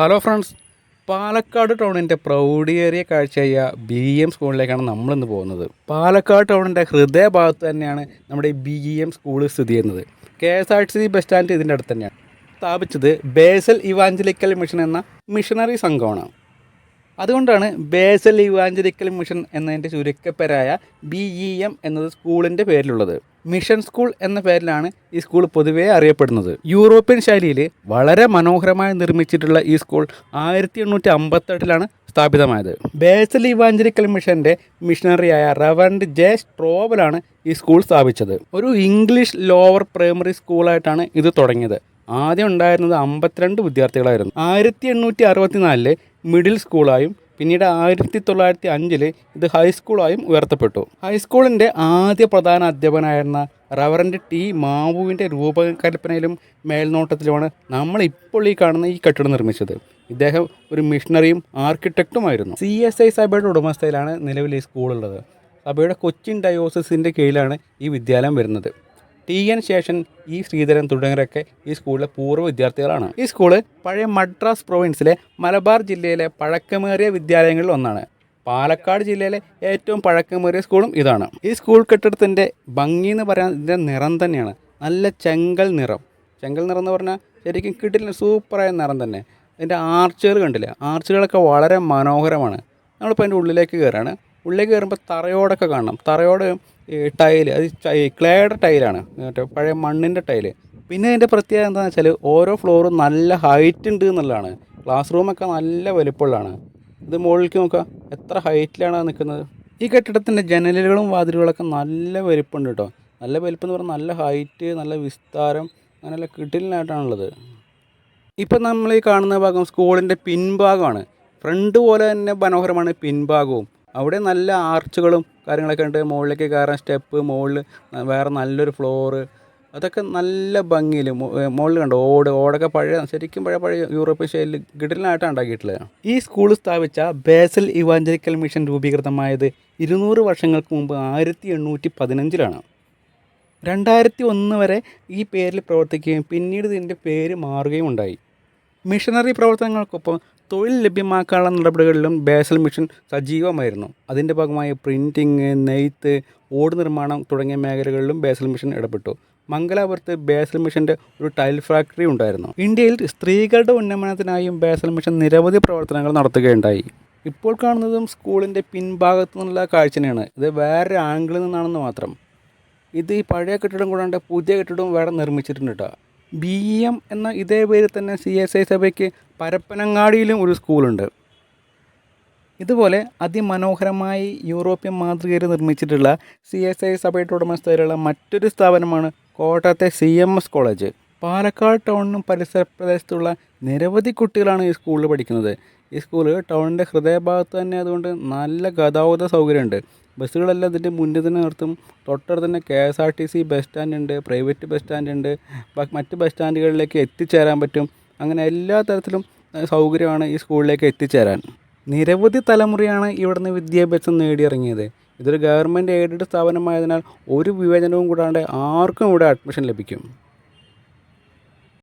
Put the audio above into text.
Hello friends Palakkad ടൗണിന്റെ പ്രൗഢിയേറിയ കാഴ്ചയായ ബി എം സ്കൂളിലേക്കാണ് നമ്മളിന്ന് പോകുന്നത്. പാലക്കാട് ടൗണിന്റെ ഹൃദയഭാഗത്ത് തന്നെയാണ് നമ്മുടെ ബി എം സ്കൂൾ സ്ഥിതി ചെയ്യുന്നത്. K S R T C bus stand ഇതിന്റെ അടുത്ത് തന്നെയാണ്. സ്ഥാപിച്ചത് ബേസൽ ഇവാഞ്ചലിക്കൽ മിഷൻ എന്ന മിഷണറി സംഘമാണ്. അതുകൊണ്ടാണ് ബേസൽ ഇവാഞ്ചലിക്കൽ മിഷൻ എന്നതിന്റെ ചുരുക്കപ്പേരായ ബി ഇ എം എന്നത് സ്കൂളിന്റെ പേരിലുള്ളത്. മിഷൻ സ്കൂൾ എന്ന പേരിലാണ് ഈ സ്കൂൾ പൊതുവേ അറിയപ്പെടുന്നത്. യൂറോപ്യൻ ശൈലിയിൽ വളരെ മനോഹരമായി നിർമ്മിച്ചിട്ടുള്ള ഈ സ്കൂൾ ആയിരത്തി എണ്ണൂറ്റി അമ്പത്തെട്ടിലാണ് സ്ഥാപിതമായത്. ബേസൽ ഇവാഞ്ചലിക്കൽ മിഷന്റെ മിഷണറിയായ റവൻഡ് ജെ സ്ട്രോബലാണ് ഈ സ്കൂൾ സ്ഥാപിച്ചത്. ഒരു ഇംഗ്ലീഷ് ലോവർ പ്രൈമറി സ്കൂളായിട്ടാണ് ഇത് തുടങ്ങിയത്. ആദ്യം ഉണ്ടായിരുന്നത് അമ്പത്തിരണ്ട് വിദ്യാർത്ഥികളായിരുന്നു. ആയിരത്തി എണ്ണൂറ്റി അറുപത്തിനാലിൽ മിഡിൽ സ്കൂളായും പിന്നീട് ആയിരത്തി തൊള്ളായിരത്തി അഞ്ചിൽ ഇത് ഹൈസ്കൂളായും ഉയർത്തപ്പെട്ടു ഹൈസ്കൂളിന്റെ ആദ്യ പ്രധാന അധ്യാപകനായിരുന്ന റവറന്റ് ടി മാവുവിന്റെ രൂപകൽപ്പനയിലും മേൽനോട്ടത്തിലുമാണ് നമ്മൾ ഇപ്പോൾ ഈ കാണുന്ന ഈ കെട്ടിടം നിർമ്മിച്ചത്. ഇദ്ദേഹം ഒരു മിഷണറിയും ആർക്കിടെക്റ്റുമായിരുന്നു സി എസ് ഐ സഭയുടെ ഉടമസ്ഥയിലാണ് നിലവിൽ ഈ സ്കൂളുള്ളത്. സഭയുടെ കൊച്ചിൻ ഡയോസിസിന്റെ കീഴിലാണ് ഈ വിദ്യാലയം വരുന്നത്. T N Seshan E Sreedharan തുടങ്ങിയവരൊക്കെ ഈ സ്കൂളിലെ പൂർവ വിദ്യാർത്ഥികളാണ്. ഈ സ്കൂൾ പഴയ മദ്രാസ് പ്രൊവിൻസിലെ മലബാർ ജില്ലയിലെ പഴക്കമേറിയ വിദ്യാലയങ്ങളിൽ ഒന്നാണ്. പാലക്കാട് ജില്ലയിലെ ഏറ്റവും പഴക്കമേറിയ സ്കൂളും ഇതാണ്. ഈ സ്കൂൾ കെട്ടിടത്തിന്റെ ഭംഗി എന്ന് പറയാൻ ഇതിന്റെ നിറം തന്നെയാണ്. നല്ല ചെങ്കൽ നിറം. ചെങ്കൽ നിറം എന്ന് പറഞ്ഞാൽ ശരിക്കും കിട്ടില്ല സൂപ്പറായ നിറം തന്നെ. അതിന്റെ ആർച്ചുകൾ കണ്ടില്ലേ? ആർച്ചുകളൊക്കെ വളരെ മനോഹരമാണ്. നമ്മളിപ്പോൾ അതിന്റെ ഉള്ളിലേക്ക് കയറാണ് ഉള്ളിലേക്ക് കയറുമ്പോൾ തറയോടൊക്കെ കാണണം. തറയോട് ടൈൽ അത് ക്ലേയുടെ ടൈലാണ് മറ്റേ പഴയ മണ്ണിന്റെ ടൈൽ പിന്നെ അതിന്റെ പ്രത്യേകത എന്താണെന്ന് വെച്ചാൽ ഓരോ ഫ്ലോറും നല്ല ഹൈറ്റ് ഉണ്ട് എന്നുള്ളതാണ്. ക്ലാസ് റൂമൊക്കെ നല്ല വലിപ്പമുള്ളതാണ്. ഇത് മുകളിലേക്ക് നോക്കുക എത്ര ഹൈറ്റിലാണ് നിൽക്കുന്നത് ഈ കെട്ടിടത്തിന്റെ ജനലുകളും വാതിലുകളൊക്കെ നല്ല വലിപ്പമുണ്ട് കേട്ടോ. നല്ല വലിപ്പം എന്ന് പറഞ്ഞാൽ നല്ല ഹൈറ്റ് നല്ല വിസ്താരം അങ്ങനെയുള്ള കിട്ടിലിനായിട്ടാണുള്ളത് ഇപ്പം നമ്മൾ ഈ കാണുന്ന ഭാഗം സ്കൂളിന്റെ പിൻഭാഗമാണ്. ഫ്രണ്ട് പോലെ തന്നെ മനോഹരമാണ് പിൻഭാഗവും. അവിടെ നല്ല ആർച്ചുകളും കാര്യങ്ങളൊക്കെ ഉണ്ട്. മുകളിലേക്ക് കയറാൻ സ്റ്റെപ്പ് മുകളിൽ വേറെ നല്ലൊരു ഫ്ലോറ് അതൊക്കെ നല്ല ഭംഗിയിൽ മുകളിൽ കണ്ടോ? ഓട് ഓടൊക്കെ പഴയ ശരിക്കും പഴയ പഴയ യൂറോപ്യൻ ശൈലിൽ ഗിഡിലിനായിട്ടാണ് ഉണ്ടാക്കിയിട്ടുള്ളത്. ഈ സ്കൂൾ സ്ഥാപിച്ച ബേസൽ ഇവാഞ്ചലിക്കൽ മിഷൻ രൂപീകൃതമായത് ഇരുന്നൂറ് വർഷങ്ങൾക്ക് മുമ്പ് ആയിരത്തി എണ്ണൂറ്റി പതിനഞ്ചിലാണ് രണ്ടായിരത്തി ഒന്ന് വരെ ഈ പേരിൽ പ്രവർത്തിക്കുകയും പിന്നീട് ഇതിന്റെ പേര് മാറുകയും ഉണ്ടായി. മിഷനറി പ്രവർത്തനങ്ങൾക്കൊപ്പം തൊഴിൽ ലഭ്യമാക്കാനുള്ള നടപടികളിലും ബേസൽ മിഷൻ സജീവമായിരുന്നു. അതിന്റെ ഭാഗമായി പ്രിന്റിങ് നെയ്ത്ത് ഓട് നിർമ്മാണം തുടങ്ങിയ മേഖലകളിലും ബേസൽ മിഷൻ ഇടപെട്ടു. മംഗലാപുരത്ത് ബേസൽ മിഷന്റെ ഒരു ടൈൽ ഫാക്ടറി ഉണ്ടായിരുന്നു. ഇന്ത്യയിൽ സ്ത്രീകളുടെ ഉന്നമനത്തിനായും ബേസൽ മിഷൻ നിരവധി പ്രവർത്തനങ്ങൾ നടത്തുകയുണ്ടായി. ഇപ്പോൾ കാണുന്നതും സ്കൂളിന്റെ പിൻഭാഗത്തു നിന്നുള്ള കാഴ്ച തന്നെയാണ് ഇത് വേറെ ആംഗിളിൽ നിന്നാണെന്ന് മാത്രം. ഇത് ഈ പഴയ കെട്ടിടം കൂടാണ്ട് പുതിയ കെട്ടിടവും വേറെ നിർമ്മിച്ചിട്ടുണ്ട് കേട്ടോ ബി എം എന്ന ഇതേ പേരിൽ തന്നെ സി എസ് ഐ സഭയ്ക്ക് പരപ്പനങ്ങാടിയിലും ഒരു സ്കൂളുണ്ട്. ഇതുപോലെ അതിമനോഹരമായി യൂറോപ്യൻ മാതൃകയിൽ നിർമ്മിച്ചിട്ടുള്ള സി എസ് ഐ സഭയുടെ ഉടമസ്ഥതയിലുള്ള മറ്റൊരു സ്ഥാപനമാണ് കോട്ടയത്തെ C M S college. Palakkad ടൗണിനും പരിസര പ്രദേശത്തുള്ള നിരവധി കുട്ടികളാണ് ഈ സ്കൂളിൽ പഠിക്കുന്നത്. ഈ സ്കൂൾ ടൗണിന്റെ ഹൃദയഭാഗത്ത് തന്നെ അതുകൊണ്ട് നല്ല ഗതാഗത സൗകര്യമുണ്ട്. ബസ്സുകളെല്ലാം ഇതിന്റെ മുന്നിൽ തന്നെ നിർത്തും. തൊട്ടടുത്ത് തന്നെ K S R T C bus stand ഉണ്ട് പ്രൈവറ്റ് ബസ് സ്റ്റാൻഡ് ഉണ്ട്. മറ്റ് ബസ് സ്റ്റാൻഡുകളിലേക്ക് എത്തിച്ചേരാൻ പറ്റും. അങ്ങനെ എല്ലാ തരത്തിലും സൗകര്യമാണ് ഈ സ്കൂളിലേക്ക് എത്തിച്ചേരാൻ. നിരവധി തലമുറയാണ് ഇവിടുന്ന് വിദ്യാഭ്യാസം നേടിയിറങ്ങിയത്. ഇതൊരു ഗവൺമെന്റ് എയ്ഡഡ് സ്ഥാപനമായതിനാൽ ഒരു വിവേചനവും കൂടാണ്ട് ആർക്കും ഇവിടെ അഡ്മിഷൻ ലഭിക്കും.